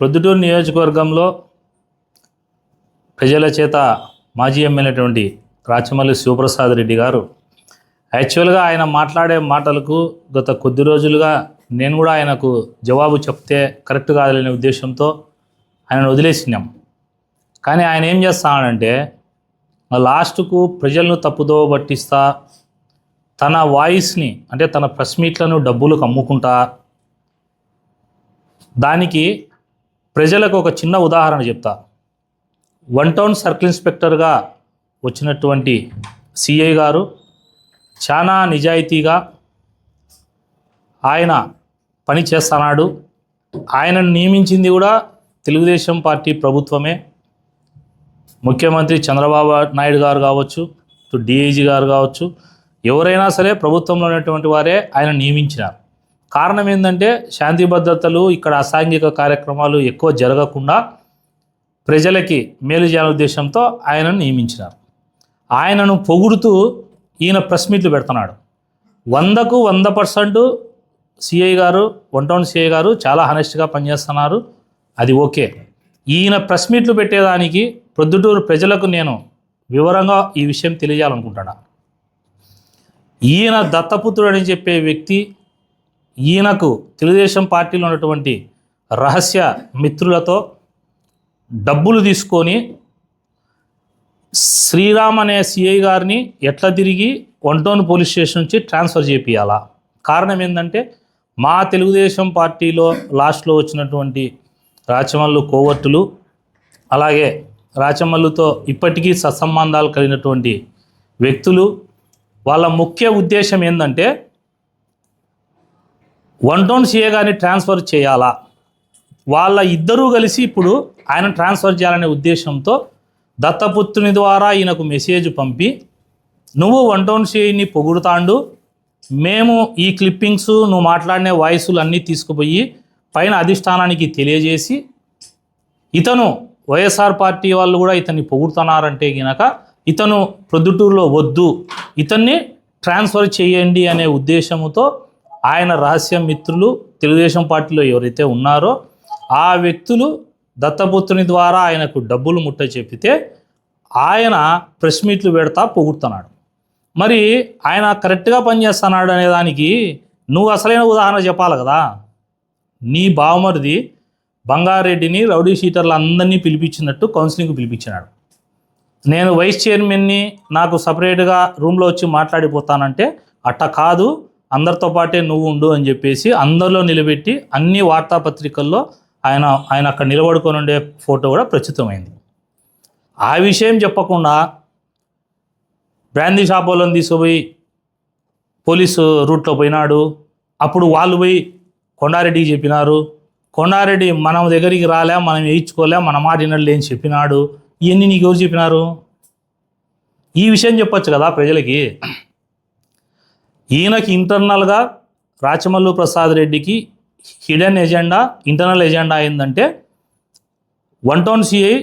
ప్రొద్దుటూరు నియోజకవర్గంలో ప్రజల చేత మాజీ ఎమ్మెల్యేటువంటి రాచమల్లి శివప్రసాద్ రెడ్డి గారు యాక్చువల్గా ఆయన మాట్లాడే మాటలకు గత కొద్ది రోజులుగా నేను కూడా ఆయనకు జవాబు చెప్తే కరెక్ట్ కాదనే ఉద్దేశంతో ఆయనను వదిలేసినాం. కానీ ఆయన ఏం చేస్తానంటే లాస్ట్కు ప్రజలను తప్పుదోవ పట్టిస్తా తన వాయిస్ని అంటే తన ప్రెస్ మీట్లను డబ్బులకు అమ్ముకుంటా దానికి ప్రజలకు ఒక చిన్న ఉదాహరణ చెప్తా. వన్ టౌన్ సర్కిల్ ఇన్స్పెక్టర్గా వచ్చినటువంటి సిఐ గారు చాలా నిజాయితీగా ఆయన పని చేస్తున్నాడు. ఆయనను నియమించింది కూడా తెలుగుదేశం పార్టీ ప్రభుత్వమే. ముఖ్యమంత్రి చంద్రబాబు నాయుడు గారు కావచ్చు ఇటు డిఐజీ గారు కావచ్చు ఎవరైనా సరే ప్రభుత్వంలో ఉన్నటువంటి వారే ఆయన నియమించినారు. కారణం ఏంటంటే శాంతి భద్రతలు ఇక్కడ అసాంఘిక కార్యక్రమాలు ఎక్కువ జరగకుండా ప్రజలకి మేలు చేయాలనే ఉద్దేశంతో ఆయనను నియమించినారు. ఆయనను పొగుడుతూ ఈయన ప్రెస్ మీట్లు పెడుతున్నాడు. వందకు వంద పర్సెంట్ సిఐ గారు వన్ టౌన్ సిఐ గారు చాలా హనెస్ట్గా పనిచేస్తున్నారు. అది ఓకే. ఈయన ప్రెస్ మీట్లు పెట్టేదానికి ప్రొద్దుటూరు ప్రజలకు నేను వివరంగా ఈ విషయం తెలియజేయాలనుకుంటున్నా. ఈయన దత్తపుత్రుడు అని చెప్పే వ్యక్తి ఈయనకు తెలుగుదేశం పార్టీలో ఉన్నటువంటి రహస్య మిత్రులతో డబ్బులు తీసుకొని శ్రీరామ్ అనే సిఐ గారిని ఎట్లా తిరిగి వన్ పోలీస్ స్టేషన్ నుంచి ట్రాన్స్ఫర్ చేపియాలా కారణం ఏంటంటే మా తెలుగుదేశం పార్టీలో లాస్ట్లో వచ్చినటువంటి రాచమల్లు కోవర్టులు అలాగే రాచమల్లుతో ఇప్పటికీ సత్సంబంధాలు కలిగినటువంటి వ్యక్తులు. వాళ్ళ ముఖ్య ఉద్దేశం ఏంటంటే వన్ టౌన్ సీఏ గారిని ట్రాన్స్ఫర్ చేయాలా? వాళ్ళ ఇద్దరూ కలిసి ఇప్పుడు ఆయన ట్రాన్స్ఫర్ చేయాలనే ఉద్దేశంతో దత్తపుత్రుని ద్వారా ఈయనకు మెసేజ్ పంపి నువ్వు వన్ టౌన్ సీఐని పొగుడుతాండు. మేము ఈ క్లిప్పింగ్స్ నువ్వు మాట్లాడిన వాయిస్లు అన్నీ తీసుకుపోయి పైన అధిష్టానానికి తెలియజేసి ఇతను వైఎస్ఆర్ పార్టీ వాళ్ళు కూడా ఇతన్ని పొగుడుతున్నారంటే గినక ఇతను ప్రొద్దుటూరులో వద్దు. ఇతన్ని ట్రాన్స్ఫర్ చేయండి అనే ఉద్దేశంతో ఆయన రహస్య మిత్రులు తెలుగుదేశం పార్టీలో ఎవరైతే ఉన్నారో ఆ వ్యక్తులు దత్తపుత్రుని ద్వారా ఆయనకు డబ్బులు ముట్ట చెప్పితే ఆయన ప్రెస్ మీట్లు పెడతా పొగుడుతున్నాడు. మరి ఆయన కరెక్ట్గా పనిచేస్తున్నాడు అనే దానికి నువ్వు అసలైన ఉదాహరణ చెప్పాలి కదా. నీ బావమరిది బంగారెడ్డిని రౌడీ షీటర్లు అందరినీ పిలిపించినట్టు కౌన్సిలింగ్ పిలిపించినాడు. నేను వైస్ చైర్మన్ని నాకు సపరేట్గా రూమ్లో వచ్చి మాట్లాడిపోతానంటే అట్ట కాదు. అందరితో పాటే నువ్వు ఉండు అని చెప్పేసి అందరిలో నిలబెట్టి అన్ని వార్తాపత్రికల్లో ఆయన ఆయన అక్కడ నిలబడుకొని ఉండే ఫోటో కూడా ప్రచురితమైంది. ఆ విషయం చెప్పకుండా బ్రాందీ షాప్ వాళ్ళని తీసుకుపోయి పోలీసు రూట్లో పోయినాడు. అప్పుడు వాళ్ళు పోయి కొండారెడ్డికి చెప్పినారు. కొండారెడ్డి మనం దగ్గరికి రాలే మనం వేయించుకోలే మన మాట వినలే అని చెప్పినాడు. ఇవన్నీ నీకు ఎవరు చెప్పినారు? ఈ విషయం చెప్పొచ్చు కదా ప్రజలకి. ఈయనకి ఇంటర్నల్గా రాచమల్లు ప్రసాద్ రెడ్డికి హిడెన్ ఎజెండా ఇంటర్నల్ ఎజెండా ఏంటంటే వన్ టౌన్ సిఐ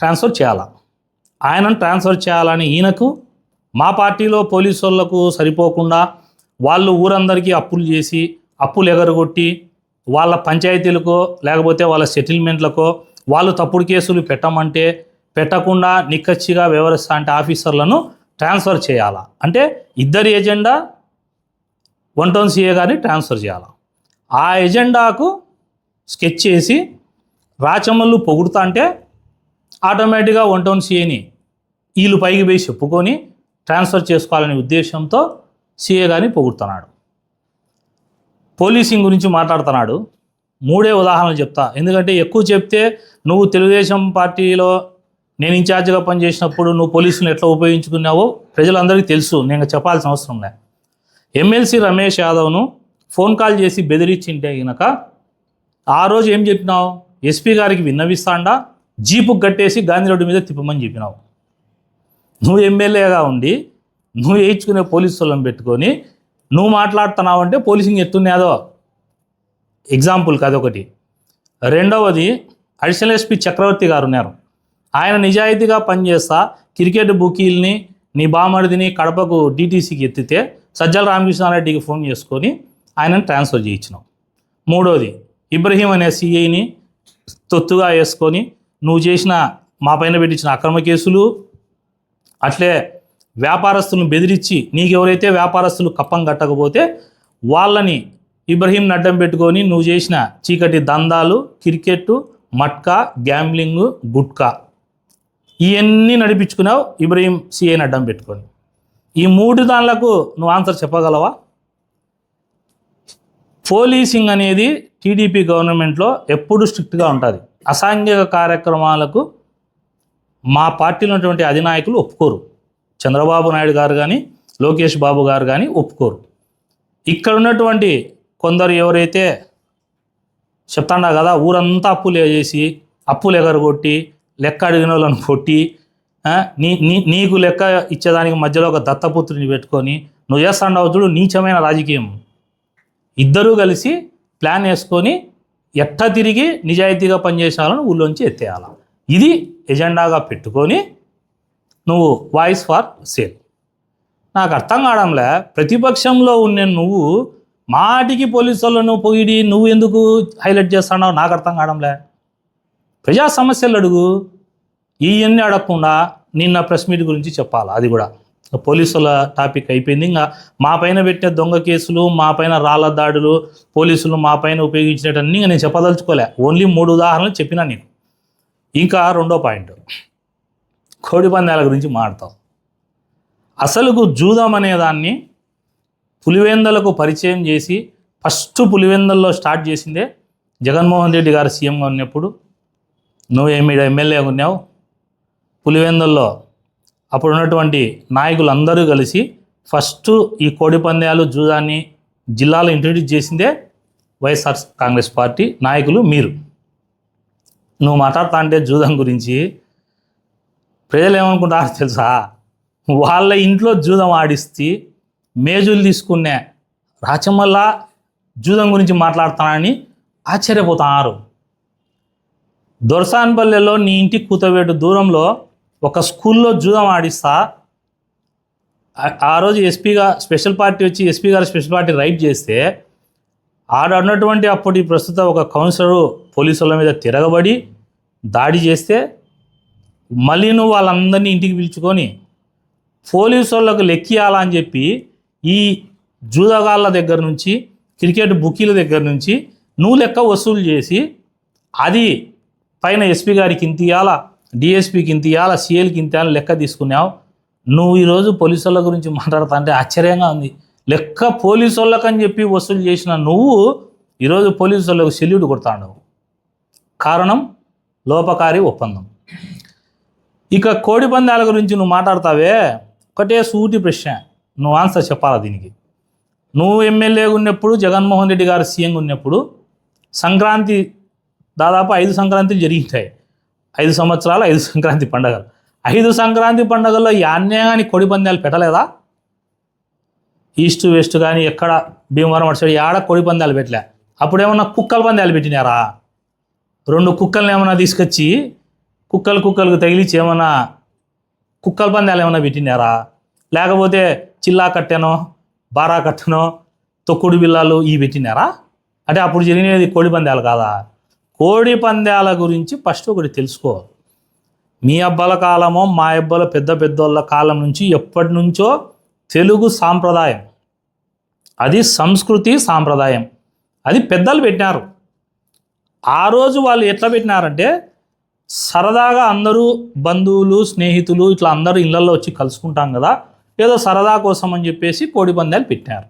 ట్రాన్స్ఫర్ చేయాలా. ఆయనను ట్రాన్స్ఫర్ చేయాలని ఈయనకు మా పార్టీలో పోలీసు వాళ్ళకు సరిపోకుండా వాళ్ళు ఊరందరికీ అప్పులు చేసి అప్పులు ఎగరగొట్టి వాళ్ళ పంచాయతీలకో లేకపోతే వాళ్ళ సెటిల్మెంట్లకో వాళ్ళు తప్పుడు కేసులు పెట్టమంటే పెట్టకుండా నిక్కచ్చిగా వ్యవహరిస్తా అంటే ఆఫీసర్లను ట్రాన్స్ఫర్ చేయాలా? అంటే ఇద్దరి ఎజెండా వన్ టౌన్ సీఏ గారిని ట్రాన్స్ఫర్ చేయాలా? ఆ ఎజెండాకు స్కెచ్ చేసి రాచమల్లు పొగుడుతా అంటే ఆటోమేటిక్గా వన్ టౌన్ సీఏని వీళ్ళు పైకి పోయి చెప్పుకొని ట్రాన్స్ఫర్ చేసుకోవాలనే ఉద్దేశంతో సీఏ గారిని పొగుడుతున్నాడు. పోలీసింగ్ గురించి మాట్లాడుతున్నాడు. మూడే ఉదాహరణలు చెప్తా. ఎందుకంటే ఎక్కువ చెప్తే నువ్వు తెలుగుదేశం పార్టీలో నేను ఇన్ఛార్జిగా పనిచేసినప్పుడు నువ్వు పోలీసులను ఎట్లా ఉపయోగించుకున్నావో ప్రజలందరికీ తెలుసు. నేను చెప్పాల్సిన అవసరం లే. ఎమ్మెల్సీ రమేష్ యాదవ్ను ఫోన్ కాల్ చేసి బెదిరించింటే గనక ఆ రోజు ఏం చెప్పినావు? ఎస్పీ గారికి విన్నవిస్తాండా? జీపు కట్టేసి గాంధీ రోడ్డు మీద తిప్పమని చెప్పినావు. నువ్వు ఎమ్మెల్యేగా ఉండి నువ్వు వేయించుకునే పోలీసులను పెట్టుకొని నువ్వు మాట్లాడుతున్నావు అంటే పోలీసింగ్ ఎత్తున్నాదో ఎగ్జాంపుల్ కదొకటి. రెండవది అడిషనల్ ఎస్పీ చక్రవర్తి గారు ఉన్నారు. ఆయన నిజాయితీగా పనిచేస్తా క్రికెట్ బుకీల్ని నీ బామడిదిని కడపకు డీటీసీకి ఎత్తితే సజ్జల రామకృష్ణారెడ్డికి ఫోన్ చేసుకొని ఆయనను ట్రాన్స్ఫర్ చేయించినావు మూడోది ఇబ్రహీం అనే సిఐని తొత్తుగా వేసుకొని నువ్వు చేసిన మా పైన పెట్టించిన అక్రమ కేసులు అట్లే వ్యాపారస్తులను బెదిరించి నీకెవరైతే వ్యాపారస్తులు కప్పం కట్టకపోతే వాళ్ళని ఇబ్రహీం అడ్డం పెట్టుకొని నువ్వు చేసిన చీకటి దందాలు క్రికెట్ మట్కా గ్యాంబ్లింగ్ గుట్కా. ఇవన్నీ నడిపించుకున్నావు ఇబ్రహీం సిఐని అడ్డం పెట్టుకొని. ఈ మూడు దానిలకు నువ్వు ఆన్సర్ చెప్పగలవా? పోలీసింగ్ అనేది టీడీపీ గవర్నమెంట్లో ఎప్పుడు స్ట్రిక్ట్గా ఉంటుంది. అసాంఘిక కార్యక్రమాలకు మా పార్టీలో ఉన్నటువంటి అధినాయకులు ఒప్పుకోరు. చంద్రబాబు నాయుడు గారు కానీ లోకేష్ బాబు గారు కానీ ఒప్పుకోరు. ఇక్కడ ఉన్నటువంటి కొందరు ఎవరైతే చెప్తాండా కదా ఊరంతా అప్పులు చేసి అప్పులు ఎగరగొట్టి లెక్క అడిగిన వాళ్ళని కొట్టి నీ నీ నీకు లెక్క ఇచ్చేదానికి మధ్యలో ఒక దత్తపుత్రుని పెట్టుకొని నువ్వు చేస్తాండవు చూడు నీచమైన రాజకీయం. ఇద్దరూ కలిసి ప్లాన్ వేసుకొని ఎట్ట తిరిగి నిజాయితీగా పనిచేసేవాళ్ళని ఊళ్ళోంచి ఎత్తేయాల. ఇది ఎజెండాగా పెట్టుకొని నువ్వు వాయిస్ ఫార్ సేల్. నాకు అర్థం కావడంలే ప్రతిపక్షంలో ఉన్న నువ్వు మాటికి పోలీసు వాళ్ళను పొగిడి నువ్వు ఎందుకు హైలైట్ చేస్తున్నావు నాకు అర్థం కావడంలే. ప్రజా సమస్యలు అడుగు. ఇవన్నీ అడగకుండా నిన్న ప్రెస్ మీట్ గురించి చెప్పాలి? అది కూడా. పోలీసుల టాపిక్ అయిపోయింది. ఇంకా మా పైన పెట్టిన దొంగ కేసులు మా పైన రాళ్ళ దాడులు పోలీసులు మా పైన ఉపయోగించినవన్నీ నేను చెప్పదలుచుకోలే. ఓన్లీ మూడు ఉదాహరణలు చెప్పినా నేను. ఇంకా రెండో పాయింట్. కోడి పందాల గురించి మాడతాం అసలుకు జూదం అనేదాన్ని పులివెందలకు పరిచయం చేసి ఫస్ట్ పులివెందల్లో స్టార్ట్ చేసిందే జగన్మోహన్ రెడ్డి గారు సీఎంగా ఉన్నప్పుడు నువ్వు ఏమి ఉన్నావు? పులివెందుల్లో అప్పుడు ఉన్నటువంటి నాయకులు అందరూ కలిసి ఫస్ట్ ఈ కోడి పందాలు జూదాన్ని జిల్లాలో ఇంట్రడ్యూస్ చేసిందే వైఎస్ఆర్ కాంగ్రెస్ పార్టీ నాయకులు మీరు. నువ్వు మాట్లాడుతా అంటే జూదం గురించి ప్రజలు ఏమనుకుంటారో తెలుసా? వాళ్ళ ఇంట్లో జూదం ఆడిస్తే మేజులు తీసుకునే రాచమల్ల జూదం గురించి మాట్లాడతానని ఆశ్చర్యపోతున్నారు దొరసాన్పల్లెలో నీ ఇంటి కూతవేటు దూరంలో ఒక స్కూల్లో జూదం ఆడిస్తా. ఆ- రోజు ఎస్పీగా స్పెషల్ పార్టీ వచ్చి ఎస్పీ గారు స్పెషల్ పార్టీ రైడ్ చేస్తే ఆడ ఉన్నటువంటి అప్పటి ప్రస్తుత ఒక కౌన్సిలరు పోలీసుల మీద తిరగబడి దాడి చేస్తే మళ్ళీ నువ్వు వాళ్ళందరినీ ఇంటికి పిలుచుకొని పోలీసు వాళ్ళకు లెక్కియాలా అని చెప్పి ఈ జూదగాళ్ళ దగ్గర నుంచి క్రికెట్ బుకీల దగ్గర నుంచి నువ్వు లెక్క వసూలు చేసి అది పైన ఎస్పీ గారికి ఇంత ఇవ్వాలా డిఎస్పీకి ఇంత ఇవ్వాలా సిఎల్కి ఇంత ఇవ్వాలా లెక్క తీసుకున్నావు. నువ్వు ఈరోజు పోలీసు వాళ్ళ గురించి మాట్లాడుతా అంటే ఆశ్చర్యంగా ఉంది. లెక్క పోలీసు వాళ్ళకని చెప్పి వసూలు చేసిన నువ్వు ఈరోజు పోలీసు వాళ్ళకు సెల్యూట్ కొడతాడు కారణం? లోపకారి ఒప్పందం. ఇక కోడి పందాల గురించి నువ్వు మాట్లాడతావే? ఒకటే సూటి ప్రశ్న. నువ్వు ఆన్సర్ చెప్పాలా దీనికి? నువ్వు ఎమ్మెల్యేగా ఉన్నప్పుడు జగన్మోహన్ రెడ్డి గారు సీఎంగా ఉన్నప్పుడు సంక్రాంతి దాదాపు ఐదు సంక్రాంతులు జరిగింటాయి ఐదు సంవత్సరాలు ఐదు సంక్రాంతి పండగలు. ఐదు సంక్రాంతి పండగల్లో యాన్నే కానీ కొడి పందాలు పెట్టలేదా? ఈస్ట్ వెస్ట్ కానీ ఎక్కడ భీమవరం అటు సైడ్ ఆడ కోడి పందాలు పెట్టలే? అప్పుడేమన్నా కుక్కల పందాలు పెట్టినారా? రెండు కుక్కల్ని ఏమన్నా తీసుకొచ్చి కుక్కలు కుక్కలకు తగిలించి ఏమన్నా కుక్కల పందాలు ఏమైనా పెట్టినారా? లేకపోతే చిల్లా కట్టెనో బారా కట్టెనో తొక్కుడు బిల్లాలు ఇవి పెట్టినారా? అంటే అప్పుడు జరిగినది కోడి పందాలు కాదా? కోడి పందాల గురించి ఫస్ట్ ఒకటి తెలుసుకోవాలి. మీ అబ్బల కాలమో మా అబ్బల పెద్ద పెద్దోళ్ళ కాలం నుంచి ఎప్పటి నుంచో తెలుగు సాంప్రదాయం. అది సంస్కృతి సాంప్రదాయం. అది పెద్దలు పెట్టినారు. ఆ రోజు వాళ్ళు ఎట్లా పెట్టినారంటే సరదాగా అందరూ బంధువులు స్నేహితులు ఇట్లా అందరూ ఇళ్ళల్లో వచ్చి కలుసుకుంటాం కదా ఏదో సరదా కోసం అని చెప్పేసి కోడి పందాలు పెట్టారు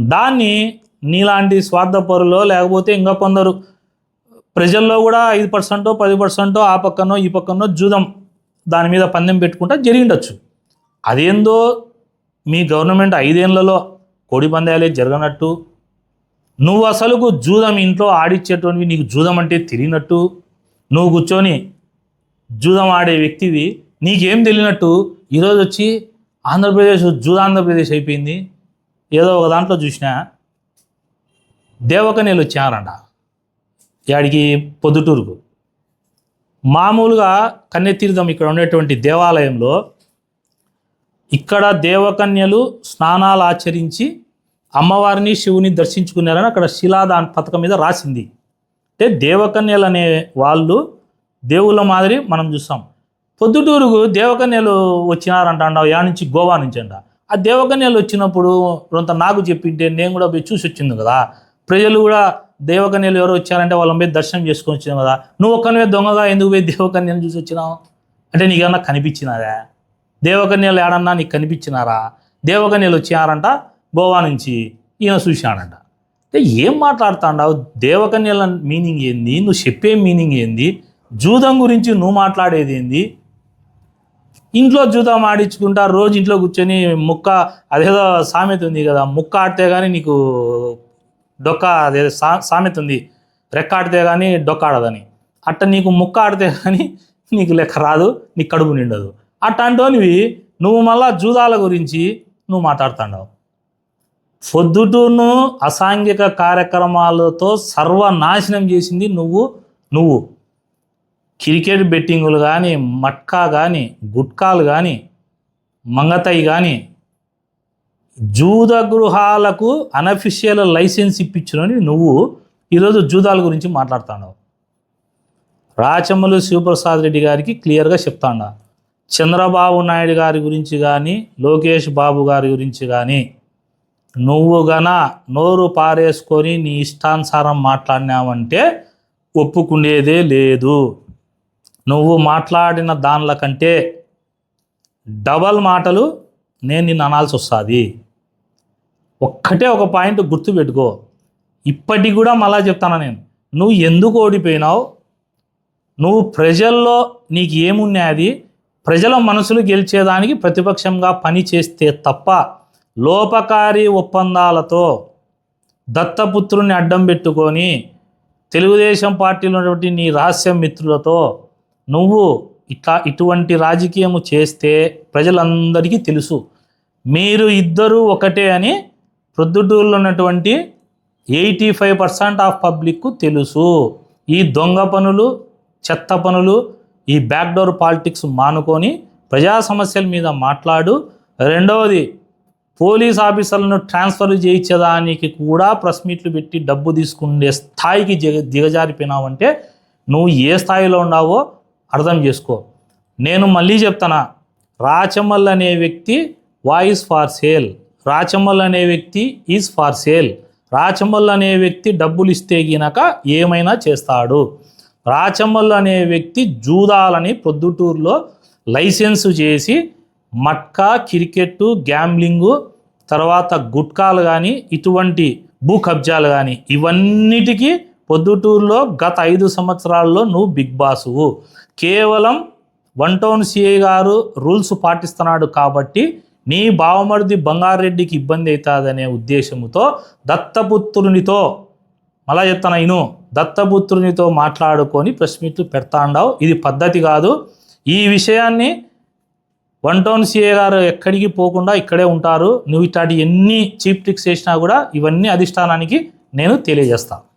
దాన్ని నీలాంటి స్వార్థపరులో లేకపోతే ఇంకా కొందరు ప్రజల్లో కూడా ఐదు పర్సెంటో పది పర్సెంటో ఆ పక్కనో ఈ పక్కనో జూదం దాని మీద పందెం పెట్టుకుంటా జరిగిండొచ్చు అదేందో మీ గవర్నమెంట్ ఐదేళ్ళలో కోడి పందాలే జరగనట్టు నువ్వు అసలుకు జూదం ఇంట్లో ఆడిచ్చేటువంటివి నీకు జూదం అంటే తెలియనట్టు నువ్వు కూర్చొని జూదం ఆడే వ్యక్తివి నీకేం తెలియనట్టు ఈరోజు వచ్చి ఆంధ్రప్రదేశ్ జూదాంధ్రప్రదేశ్ అయిపోయింది. ఏదో ఒక దాంట్లో చూసినా దేవకన్యలు వచ్చారంట. యాడికి పొద్దుటూరుకు. మామూలుగా కన్నెతీర్థం ఇక్కడ ఉండేటువంటి దేవాలయంలో ఇక్కడ దేవకన్యలు స్నానాలు ఆచరించి అమ్మవారిని శివుని దర్శించుకున్నారని అక్కడ శిలాదాన్ పథకం మీద రాసింది. అంటే దేవకన్యలు అనే వాళ్ళు దేవుళ్ళ మాదిరి మనం చూస్తాం. పొద్దుటూరుకు దేవకన్యలు వచ్చినారంటాండావు యా నుంచి గోవా నుంచి అంట. ఆ దేవకన్యలు వచ్చినప్పుడు కొంత నాకు చెప్పింటే నేను కూడా పోయి చూసి వచ్చింది కదా. ప్రజలు కూడా దేవకన్యలు ఎవరు వచ్చారంటే వాళ్ళని పోయి దర్శనం చేసుకొని వచ్చినావు కదా. నువ్వు ఒక్కనివే దొంగగా ఎందుకు పోయి దేవకన్యను చూసి వచ్చినావు? అంటే నీకేమన్నా కనిపించినారా దేవకన్యలు ఏడన్నా నీకు కనిపించినారా? దేవకన్యలు వచ్చినారంట గోవా నుంచి ఈయన చూశాడంట అంటే ఏం మాట్లాడుతాండావు? దేవకన్యల మీనింగ్ ఏంది? నువ్వు చెప్పే మీనింగ్ ఏంది? జూదం గురించి నువ్వు మాట్లాడేది ఏంది? ఇంట్లో జూదం ఆడించుకుంటా రోజు ఇంట్లో కూర్చొని ముక్క అదేదో సామెత ఉంది కదా ముక్క ఆడితే కానీ నీకు డొక్క అదే సా సామెత ఉంది. రెక్క ఆడితే కానీ డొక్క ఆడదని అట్ట నీకు ముక్క ఆడితే కానీ నీకు లెక్క రాదు నీకు కడుపు నిండదు. అట్లాంటివి నువ్వు మళ్ళా జూదాల గురించి నువ్వు మాట్లాడుతున్నావు పొద్దుటూను అసాంఘిక కార్యక్రమాలతో సర్వనాశనం చేసింది నువ్వు నువ్వు. క్రికెట్ బెట్టింగులు కానీ మట్కా కానీ గుట్కాలు కానీ మంగతయి కానీ జూద గృహాలకు అనఫిషియల్ లైసెన్స్ ఇప్పించునని నువ్వు ఈరోజు జూదాల గురించి మాట్లాడుతున్నావు. రాచమ్మలు శివప్రసాద్ రెడ్డి గారికి క్లియర్గా చెప్తాండా. చంద్రబాబు నాయుడు గారి గురించి కానీ లోకేష్ బాబు గారి గురించి కానీ నువ్వు గన నోరు పారేసుకొని నీ ఇష్టానుసారం మాట్లాడినావంటే ఒప్పుకునేదే లేదు. నువ్వు మాట్లాడిన దానిల కంటే డబల్ మాటలు నేను నిన్ను అనాల్సి వస్తుంది. ఒక్కటే ఒక పాయింట్ గుర్తు పెట్టుకో. ఇప్పటికి కూడా మళ్ళా చెప్తాను నేను. నువ్వు ఎందుకు ఓడిపోయినావు? నువ్వు ప్రజల్లో నీకు ఏమున్నది ప్రజల మనసులు గెలిచేదానికి ప్రతిపక్షంగా పని చేస్తే తప్ప లోపకారి ఒప్పందాలతో దత్తపుత్రుని అడ్డం పెట్టుకొని తెలుగుదేశం పార్టీలో ఉన్నటువంటి నీ రహస్య మిత్రులతో నువ్వు ఇట్లా ఇటువంటి రాజకీయము చేస్తే ప్రజలందరికీ తెలుసు. మీరు ఇద్దరు ఒకటే అని ప్రొద్దుటూరులో ఉన్నటువంటి ఎయిటీ ఫైవ్ పర్సెంట్ ఆఫ్ పబ్లిక్కు తెలుసు. ఈ దొంగ పనులు చెత్త పనులు ఈ బ్యాక్డోర్ పాలిటిక్స్ మానుకొని ప్రజా సమస్యల మీద మాట్లాడు. రెండవది పోలీస్ ఆఫీసర్లను ట్రాన్స్ఫర్ చేయించేదానికి కూడా ప్రెస్ మీట్లు పెట్టి డబ్బు తీసుకునే స్థాయికి దిగ దిగజారిపోయినావంటే నువ్వు ఏ స్థాయిలో ఉన్నావో అర్థం చేసుకో. నేను మళ్ళీ చెప్తానా రాచమల్ అనే వ్యక్తి వాయిస్ ఫార్ సేల్. రాచమ్మల్ అనే వ్యక్తి ఈజ్ ఫార్ సేల్ రాచమ్మల్ అనే వ్యక్తి డబ్బులు ఇస్తే గినక ఏమైనా చేస్తాడు. రాచమ్మల్ అనే వ్యక్తి జూదాలని పొద్దుటూరులో లైసెన్సు చేసి మట్కా క్రికెట్ గ్యాంబ్లింగు తర్వాత గుట్కాలు కానీ ఇటువంటి భూ కబ్జాలు కానీ ఇవన్నిటికీ పొద్దుటూరులో గత ఐదు సంవత్సరాల్లో నువ్వు బిగ్ బాసువు కేవలం వన్ టౌన్ సిఐ గారు రూల్స్ పాటిస్తున్నాడు కాబట్టి నీ బావమరిది బంగారెడ్డికి ఇబ్బంది అవుతుందనే ఉద్దేశముతో దత్తపుత్రునితో మళ్ళా చెప్తాను ఇను. దత్తపుత్రునితో మాట్లాడుకొని ప్రెస్ మీట్లు పెడతాండావు. ఇది పద్ధతి కాదు. ఈ విషయాన్ని వన్ టౌన్ సిఏ గారు ఎక్కడికి పోకుండా ఇక్కడే ఉంటారు. నువ్వు ఇట్లాంటి ఎన్ని చీప్ ట్రిక్స్ చేసినా కూడా ఇవన్నీ అధిష్టానానికి నేను తెలియజేస్తాను